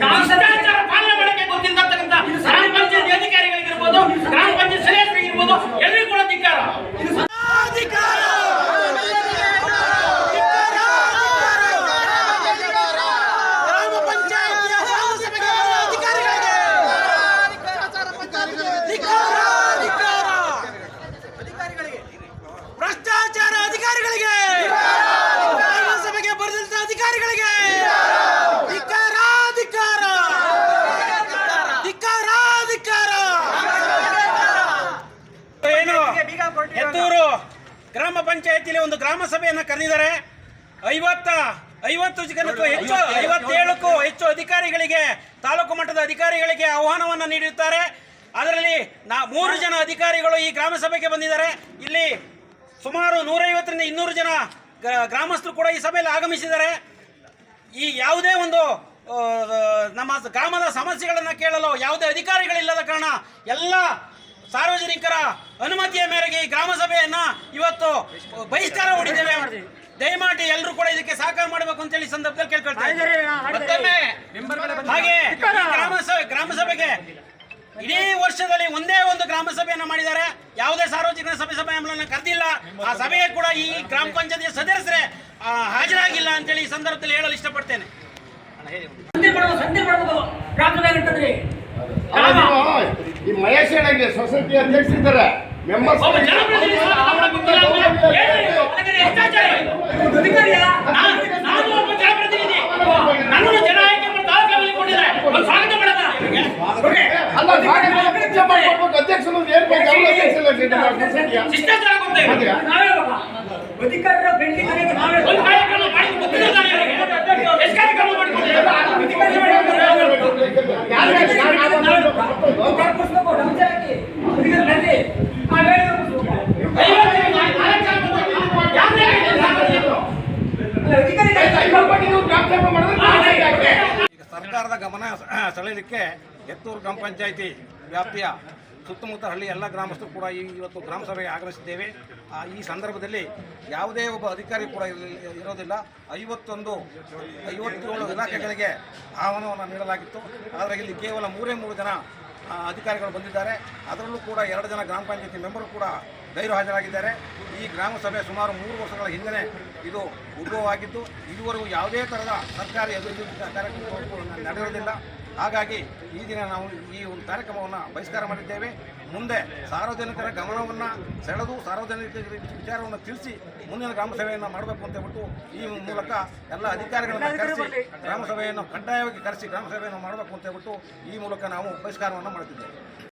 ಭ್ರಷ್ಟಾಚಾರ ಪಾಲನೆ ಮಾಡಕ್ಕೆ ಗೊತ್ತಿಲ್ಲತಕ್ಕಂಥ ಗ್ರಾಮ ಪಂಚಾಯತ್ ಅಧಿಕಾರಿಗಳಿಗಿರ್ಬೋದು ಗ್ರಾಮ ಪಂಚಾಯತ್ ಸದಸ್ಯರಿಗಿರ್ಬೋದು ಎಲ್ಲರಿಗೂ ಕೂಡ ಧಿಕ್ಕಾರ ಗ್ರಾಮ ಪಂಚಾಯತಿಯ ಗ್ರಾಮ ಸಭೆಗೆ ಬರುವ ಅಧಿಕಾರಿಗಳಿಗೆ ಧಿಕ್ಕಾರ, ಧಿಕ್ಕಾರ. ಭ್ರಷ್ಟಾಚಾರ ಅಧಿಕಾರಿಗಳಿಗೆ ಗ್ರಾಮ ಸಭೆಗೆ ಬರೆದಂತ ಅಧಿಕಾರಿಗಳಿಗೆ ಏನು? ಎತ್ತೂರು ಗ್ರಾಮ ಪಂಚಾಯತಿಲಿ ಒಂದು ಗ್ರಾಮ ಸಭೆಯನ್ನು ಕರೆದಿದ್ದಾರೆ. ಐವತ್ತ ಐವತ್ತು ಜನಕ್ಕೂ ಹೆಚ್ಚು ಐವತ್ತೇಳಕ್ಕೂ ಹೆಚ್ಚು ಅಧಿಕಾರಿಗಳಿಗೆ ತಾಲೂಕು ಮಟ್ಟದ ಅಧಿಕಾರಿಗಳಿಗೆ ಆಹ್ವಾನವನ್ನು ನೀಡಿರುತ್ತಾರೆ. ಅದರಲ್ಲಿ ನಾ ಮೂರು ಜನ ಅಧಿಕಾರಿಗಳು ಈ ಗ್ರಾಮ ಸಭೆಗೆ ಬಂದಿದ್ದಾರೆ. ಇಲ್ಲಿ ಸುಮಾರು ನೂರೈವತ್ತರಿಂದ ಇನ್ನೂರು ಜನ ಗ್ರಾಮಸ್ಥರು ಕೂಡ ಈ ಸಭೆಯಲ್ಲಿ ಆಗಮಿಸಿದ್ದಾರೆ. ಈ ಯಾವುದೇ ಒಂದು ನಮ್ಮ ಗ್ರಾಮದ ಸಮಸ್ಯೆಗಳನ್ನು ಕೇಳಲು ಯಾವುದೇ ಅಧಿಕಾರಿಗಳಿಲ್ಲದ ಕಾರಣ ಎಲ್ಲ ಸಾರ್ವಜನಿಕರ ಅನುಮತಿಯ ಮೇರೆಗೆ ಈ ಗ್ರಾಮ ಸಭೆಯನ್ನ ಇವತ್ತು ಬಹಿಷ್ಕಾರ ಹೊಡಿದ್ದೇವೆ ದಯಮಾಡಿ ಎಲ್ಲರೂ ಕೂಡ ಇದಕ್ಕೆ ಸಹಕಾರ ಮಾಡಬೇಕು ಅಂತ ಹೇಳಿ ಸಂದರ್ಭದಲ್ಲಿ ಕೇಳ್ಕೊಳ್ತಾ ಇದ್ದೇನೆ. ಮತ್ತೊಮ್ಮೆ ಹಾಗೆ ಗ್ರಾಮ ಸಭೆ ಗ್ರಾಮ ಸಭೆಗೆ ಇಡೀ ವರ್ಷದಲ್ಲಿ ಒಂದೇ ಒಂದು ಗ್ರಾಮ ಸಭೆಯನ್ನ ಮಾಡಿದ್ದಾರೆ. ಯಾವುದೇ ಸಾರ್ವಜನಿಕ ಸಭೆ ಸಭೆಯನ್ನು ಕರೆದಿಲ್ಲ. ಆ ಸಭೆಗೆ ಕೂಡ ಈ ಗ್ರಾಮ ಪಂಚಾಯತಿಯ ಸದಸ್ಯರೇ ಹಾಜರಾಗಿಲ್ಲ ಅಂತೇಳಿ ಈ ಸಂದರ್ಭದಲ್ಲಿ ಹೇಳಲು ಇಷ್ಟಪಡ್ತೇನೆ. ಈ ಮಹೇಶ್ ಹೇಳಂಗೆ ಸೊಸೈಟಿ ಅಧ್ಯಕ್ಷರಿದ್ದಾರೆ ಮೆಂಬರ್ಸ್ ಒಬ್ಬ ಜನಪ್ರತಿನಿಧಿ ನಮ್ಮ ಗಮನ ಸೆಳೆಯಲಿಕ್ಕೆ ಎತ್ತೂರು ಗ್ರಾಮ ಪಂಚಾಯಿತಿ ವ್ಯಾಪ್ತಿಯ ಸುತ್ತಮುತ್ತ ಹಳ್ಳಿ ಎಲ್ಲ ಗ್ರಾಮಸ್ಥರು ಕೂಡ ಈ ಇವತ್ತು ಗ್ರಾಮ ಸಭೆಗೆ ಆಗಮಿಸಿದ್ದೇವೆ ಈ ಸಂದರ್ಭದಲ್ಲಿ ಯಾವುದೇ ಒಬ್ಬ ಅಧಿಕಾರಿ ಕೂಡ ಇರೋದಿಲ್ಲ. ಐವತ್ತೊಂದು, ಐವತ್ತೇಳು ಇಲಾಖೆಗಳಿಗೆ ಆಹ್ವಾನವನ್ನು ನೀಡಲಾಗಿತ್ತು. ಆದರೆ ಇಲ್ಲಿ ಕೇವಲ ಮೂರೇ ಮೂರು ಜನ ಅಧಿಕಾರಿಗಳು ಬಂದಿದ್ದಾರೆ. ಅದರಲ್ಲೂ ಕೂಡ ಎರಡು ಜನ ಗ್ರಾಮ ಪಂಚಾಯತಿ ಮೆಂಬರು ಕೂಡ ಗೈರು ಹಾಜರಾಗಿದ್ದಾರೆ. ಈ ಗ್ರಾಮ ಸಭೆ ಸುಮಾರು ಮೂರು ವರ್ಷಗಳ ಹಿಂದೆ ಇದು ಉದ್ಭವವಾಗಿದ್ದು, ಇದುವರೆಗೂ ಯಾವುದೇ ಥರದ ಸರ್ಕಾರಿ ಅಭಿವೃದ್ಧಿ ಕಾರ್ಯಕ್ರಮಗಳು ನಡೆಯುವುದಿಲ್ಲ ಹಾಗಾಗಿ ಈ ದಿನ ನಾವು ಈ ಒಂದು ಕಾರ್ಯಕ್ರಮವನ್ನು ಬಹಿಷ್ಕಾರ ಮಾಡಿದ್ದೇವೆ. ಮುಂದೆ ಸಾರ್ವಜನಿಕರ ಗಮನವನ್ನು ಸೆಳೆದು ಸಾರ್ವಜನಿಕರಿಗೆ ವಿಚಾರವನ್ನು ತಿಳಿಸಿ ಮುಂದಿನ ಗ್ರಾಮ ಸಭೆಯನ್ನು ಮಾಡಬೇಕು ಅಂತ ಹೇಳ್ಬಿಟ್ಟು ಈ ಮೂಲಕ ಎಲ್ಲ ಅಧಿಕಾರಿಗಳನ್ನು ಕರೆಸಿ ಗ್ರಾಮ ಸಭೆಯನ್ನು ಕಡ್ಡಾಯವಾಗಿ ಕರೆಸಿ ಗ್ರಾಮ ಸಭೆಯನ್ನು ಮಾಡಬೇಕು ಅಂತ ಹೇಳ್ಬಿಟ್ಟು ಈ ಮೂಲಕ ನಾವು ಬಹಿಷ್ಕಾರವನ್ನು ಮಾಡುತ್ತಿದ್ದೇವೆ